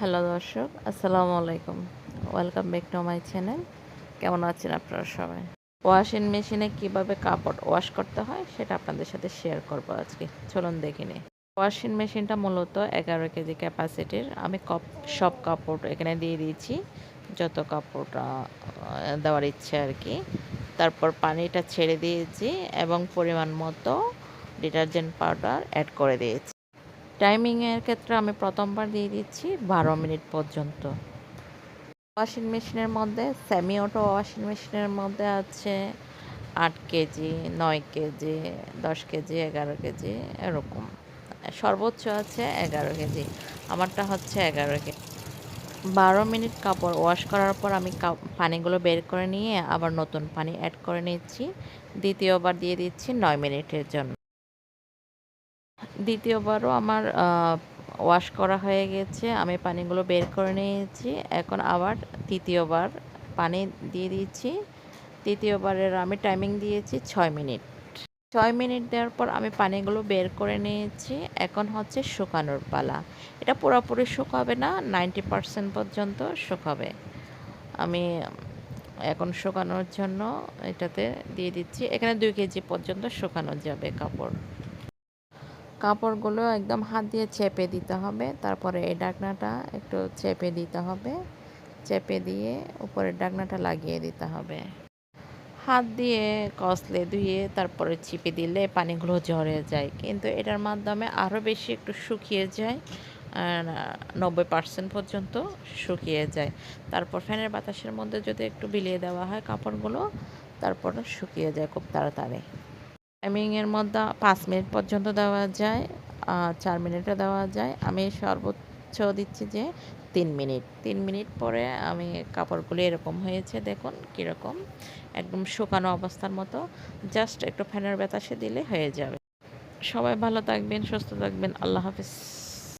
Hello দর্শক আসসালামু আলাইকুম। Welcome back to my channel কেমন আছেন আপনারা সবাই? ওয়াশিং মেশিনে কীভাবে কাপড় ওয়াশ করতে হয় সেটা আপনাদের সাথে শেয়ার করব আজকে। চলুন দেখে নিই। ওয়াশিং মেশিনটা মূলত এগারো কেজি ক্যাপাসিটির আমি কপ সব কাপড় এখানে দিয়ে দিয়েছি। যত কাপড় আহ, দেওয়ার ইচ্ছে আর কি। তারপর পানিটা ছেড়ে দিয়েছি এবং পরিমাণ মতো ডিটারজেন্ট পাউডার অ্যাড করে দিয়েছি। টাইমিংয়ের ক্ষেত্রে আমি প্রথমবার দিয়ে দিচ্ছি বারো মিনিট পর্যন্ত। ওয়াশিং মেশিনের মধ্যে সেমি অটো ওয়াশিং মেশিনের মধ্যে আছে আট কেজি, নয় কেজি, দশ কেজি, এগারো কেজি, এরকম। সর্বোচ্চ আছে এগারো কেজি, আমারটা হচ্ছে এগারো কেজি বারো মিনিট কাপড় ওয়াশ করার পর আমি পানিগুলো বের করে নিয়ে আবার নতুন পানি অ্যাড করে নিচ্ছি। দ্বিতীয়বার দিয়ে দিচ্ছি নয় মিনিটের জন্য। দ্বিতীয়বারও আমার ওয়াশ করা হয়ে গেছে। আমি পানিগুলো বের করে নিয়েছি। এখন আবার তৃতীয়বার পানি দিয়ে দিয়েছি তৃতীয়বারের আমি টাইমিং দিয়েছি ছয় মিনিট। ছয় মিনিট দেওয়ার পর আমি পানিগুলো বের করে নিয়েছি। এখন হচ্ছে শুকানোর পালা। এটা পুরোপুরি শুকাবে না নাইনটি পারসেন্ট পর্যন্ত শুকাবে। আমি এখন শুকানোর জন্য এটাতে দিয়ে দিচ্ছি। এখানে দুই কেজি পর্যন্ত শুকানো যাবে কাপড়। কাপড়গুলো একদম হাত দিয়ে চেপে দিতে হবে। তারপরে এই ডাকনাটা একটু চেপে দিতে হবে। চেপে দিয়ে উপরের ডাকনাটা লাগিয়ে দিতে হবে। হাত দিয়ে কসলে ধুয়ে তারপরে চিপে দিলে পানিগুলো ঝরে যায়। কিন্তু এটার মাধ্যমে আরও বেশি একটু শুকিয়ে যায়। নব্বই পার্সেন্ট পর্যন্ত শুকিয়ে যায়। তারপর ফ্যানের বাতাসের মধ্যে যদি একটু বিলিয়ে দেওয়া হয় কাপড়গুলো তারপর শুকিয়ে যায় খুব তাড়াতাড়ি। টাইমিংয়ের মধ্যে পাঁচ মিনিট পর্যন্ত দেওয়া যায় চার মিনিটও দেওয়া যায়। আমি সর্বোচ্চ দিচ্ছি যে তিন মিনিট তিন মিনিট পরে আমি কাপড়গুলো এরকম হয়েছে, দেখুন কীরকম। একদম শুকানো অবস্থার মতো। জাস্ট একটু ফ্যানের বাতাসে দিলে হয়ে যাবে। সবাই ভালো থাকবেন, সুস্থ থাকবেন। আল্লাহ হাফিজ।